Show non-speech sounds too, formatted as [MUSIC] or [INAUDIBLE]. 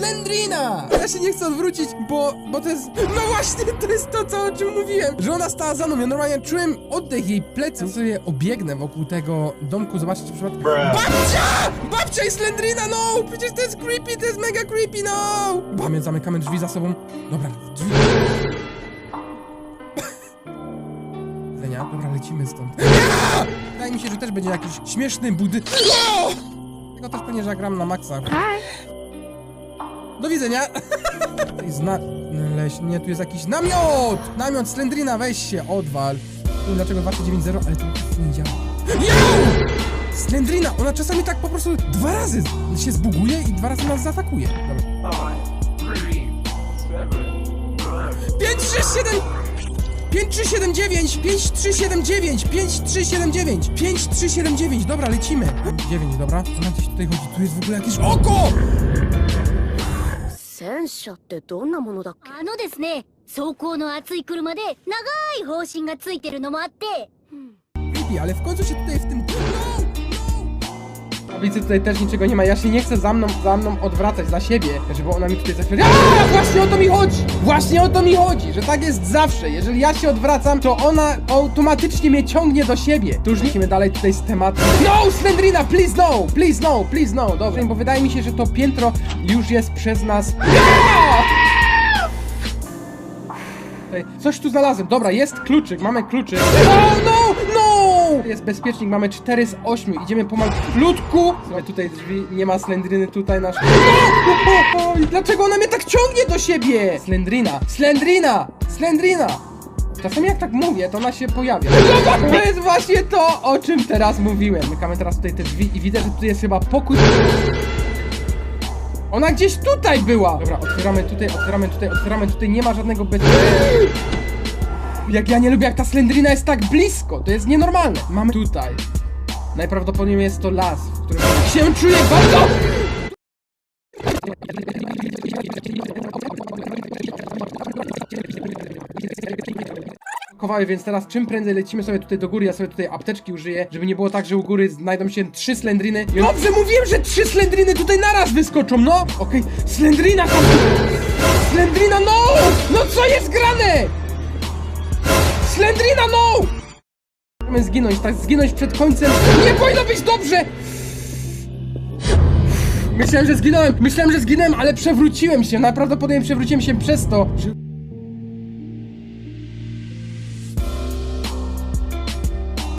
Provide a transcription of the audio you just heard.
Slendrina! Ja się nie chcę odwrócić, bo, bo to jest... No właśnie, to jest to, co o czym mówiłem. Że ona stała za mną, ja normalnie czułem oddech jej pleców. Ja sobie obiegnę wokół tego domku, zobaczyć, czy przypadkiem... Babcia! Babcia i Slendrina, no! Przecież to jest creepy, to jest mega creepy, no! Mamy, zamykamy drzwi za sobą. Dobra, drzwi... [LAUGHS] Widzenia. Dobra, lecimy stąd. Ja! [LAUGHS] Wydaje mi się, że też będzie jakiś śmieszny budy... No! Tylko też pewnie, że ja gram na maksa. Do widzenia! Na... Leś... Nie, tu jest jakiś namiot! Namiot Slendrina, weź się, odwal. Nie wiem dlaczego warto 9.0, ale to nie działa. Yo! Slendrina, ona czasami tak po prostu dwa razy się zbuguje i dwa razy nas zaatakuje. Dobra. 5, 6, 7... 5, 3, 7, 9, 5, 3, 7, 9, 5, 3, 7, 9, 5, 3, 7, 9, dobra, lecimy. 9, dobra, ona gdzieś tutaj chodzi, tu jest w ogóle jakieś oko! 戦車ってどんなものだっけ？あのですね走行の熱い車で長い方針がついてるのもあって、Creepy, ale Tablicy tutaj też niczego nie ma, ja się nie chcę za mną, za mną odwracać, za siebie, żeby ona mi tutaj za chwilę... Aaa, Właśnie o to mi chodzi! Właśnie o to mi chodzi, że tak jest zawsze, jeżeli ja się odwracam, to ona automatycznie mnie ciągnie do siebie. To już lecimy dalej tutaj z tematem. No, Slendrina, please no! Please no, please no! Dobrze, bo wydaje mi się, że to piętro już jest przez nas... Coś tu znalazłem. Dobra, jest kluczyk, mamy kluczyk. No, no! Jest bezpiecznik, mamy 4 z 8. Idziemy pomalutku. Słuchaj, tutaj drzwi, nie ma slendryny tutaj nasz. Dlaczego ona mnie tak ciągnie do siebie? Slendrina, slendrina, slendrina. Czasami jak tak mówię, to ona się pojawia. To jest właśnie to, o czym teraz mówiłem. Mykamy teraz tutaj te drzwi i widzę, że tu jest chyba pokój. Ona gdzieś tutaj była! Dobra, otwieramy tutaj, otwieramy tutaj, otwieramy tutaj, nie ma żadnego bez... Jak ja nie lubię, jak ta slendrina jest tak blisko, to jest nienormalne. Mamy tutaj. Najprawdopodobniej jest to las, w którym się czuję bardzo... Kowały, więc teraz czym prędzej lecimy sobie tutaj do góry, ja sobie tutaj apteczki użyję, żeby nie było tak, że u góry znajdą się trzy slendriny. I Dobrze, mówiłem, że trzy slendriny tutaj naraz wyskoczą, no! Okej, slendrina tam! Slendrina, no! No co jest grane? Slendrina, no! Możemy zginąć, tak, zginąć przed końcem. Nie powinno być dobrze! Myślałem, że zginąłem, myślałem, że zginąłem, ale przewróciłem się, najprawdopodobniej przewróciłem się przez to, że...